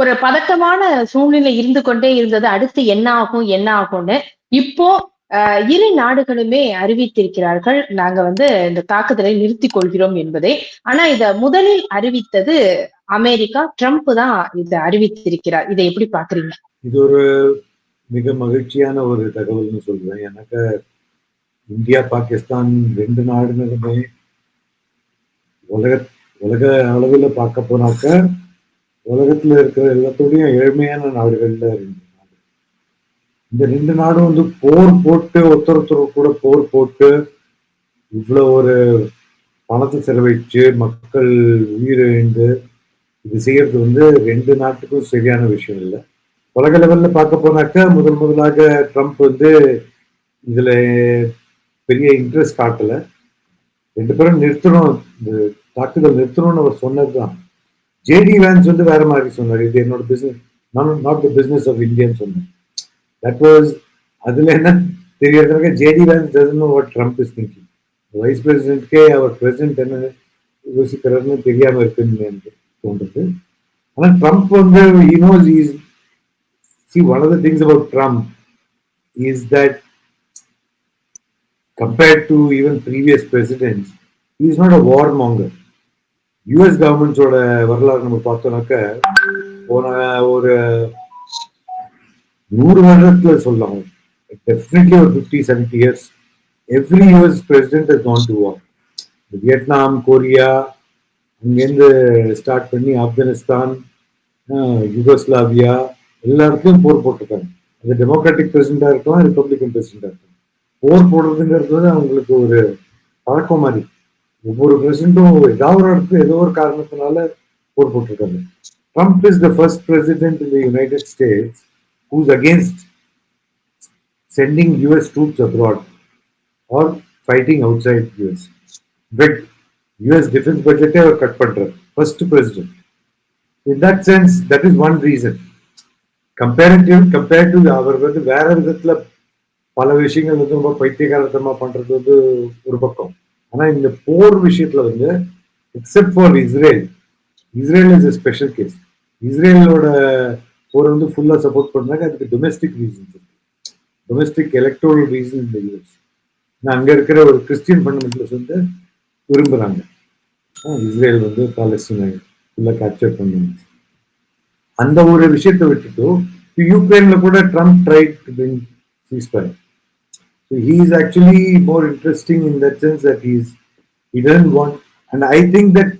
ஒரு பதட்டமான சூழ்நிலை இருந்து கொண்டே இருந்தது. அடுத்து என்ன ஆகும் என்ன ஆகும்னு இப்போ இரு நாடுகளுமே அறிவித்திருக்கிறார்கள். நாங்க வந்து இந்த தாக்குதலை நிறுத்திக் கொள்கிறோம் என்பதை. ஆனா இத முதலில் அறிவித்தது அமெரிக்கா. ட்ரம்ப் தான் இதை அறிவித்திருக்கிறார். இதை எப்படி பாக்குறீங்க இது ஒரு மிக மகிழ்ச்சியான ஒரு தகவல்னு சொல்லுவேன். எனக்கு இந்தியா பாகிஸ்தான் ரெண்டு நாடுகளுமே உலக உலக அளவில் பார்க்க போனாக்க உலகத்துல இருக்கிற எல்லாத்தோடையும் ஏழ்மையான நாடுகள்ல ரெண்டு நாடு. இந்த ரெண்டு நாடும் வந்து போர் போட்டு ஒருத்தர் கூட போர் போட்டு இவ்வளோ ஒரு பணத்தை செலவழிச்சு மக்கள் உயிரிழந்து இது செய்யறது வந்து ரெண்டு நாட்டுக்கும் சரியான விஷயம் இல்லை. உலக லெவல்ல பார்க்க போனாக்கா முதல் முதலாக ட்ரம்ப் வந்து இதுல பெரிய இன்ட்ரெஸ்ட் காட்டல. ரெண்டு பேரும் நிறுத்தணும் இந்த தாக்குதல் நிறுத்தணும்னு அவர் சொன்னதுதான். ஜேடி வேன்ஸ் வந்து வேற மாதிரி சொன்னார். இது என்னோட business not the business of Indian சொன்னேன் தட் வாஸ் அதுல என்ன தெரியறதுனாக்க J D Vance doesn't know what Trump is thinking vice பிரசிடென்ட்கே அவர் பிரசிடென்ட் என்ன யோசிக்கிறாருன்னு தெரியாம இருக்குன்னு எனக்கு தோன்றுது. ஆனால் ட்ரம்ப் வந்து you know is see one of the things about Trump is that compared to even previous even is not a war monger. US கவர்மெண்ட்ஸோட வரலாறு நம்ம பார்த்தோம்னாக்க போன ஒரு நூறு வருடத்துல சொல்லலாம். டெஃபினெட்லி ஒரு fifty seventy years every US president is to war Vietnam Korea அங்கேருந்து ஸ்டார்ட் பண்ணி ஆப்கானிஸ்தான் யுகோஸ்லாவியா எல்லாருக்கும் போர் போட்டிருக்காங்க. அது டெமோக்ராட்டிக் பிரசிடண்டா இருக்கலாம் ரிப்பப்ளிகன் பிரசிடண்டா இருக்கலாம் போர் போடுறதுங்கிறது அவங்களுக்கு ஒரு பழக்கம் மாதிரி ஒவ்வொரு பிரசிடண்டும் ஏதாவது ஒரு இடத்துல ஏதோ ஒரு காரணத்தினால போர் போட்டிருக்காங்க Trump is the first president in the United States who's against sending US troops abroad or fighting outside US but US defence பட்ஜெட்டே அவர் கட் பண்றார். First president in that sense that is one reason comparative compare to அவர் வந்து வேற விதத்தில் பல விஷயங்கள் வந்து ரொம்ப பைத்தியகாரத்தமாக பண்றது வந்து ஒரு பக்கம். ஆனா இந்த போர் விஷயத்துல வந்து except for Israel Israel is a special case இஸ்ரேலோட போர் வந்து ஃபுல்லா சப்போர்ட் பண்றாங்க அதுக்கு டொமெஸ்டிக் ரீசன்ஸ் இருக்கு. டொமெஸ்டிக் எலக்ட்ரோல் ரீசன் இந்த யூஎஸ் அங்க இருக்கிற ஒரு கிறிஸ்டியன் ஃபண்டமெண்டல்ஸ் வந்து விரும்புறாங்க. இஸ்ரேல் வந்து பாலஸ்தீனை ஃபுல்லா கேப்சர் பண்ணுங்க அந்த ஒரு விஷயத்தை விட்டுட்டு யூக்ரைன்ல கூட Trump try to bring ceasefire So he is actually more interesting in that sense that he's he doesn't want and I think that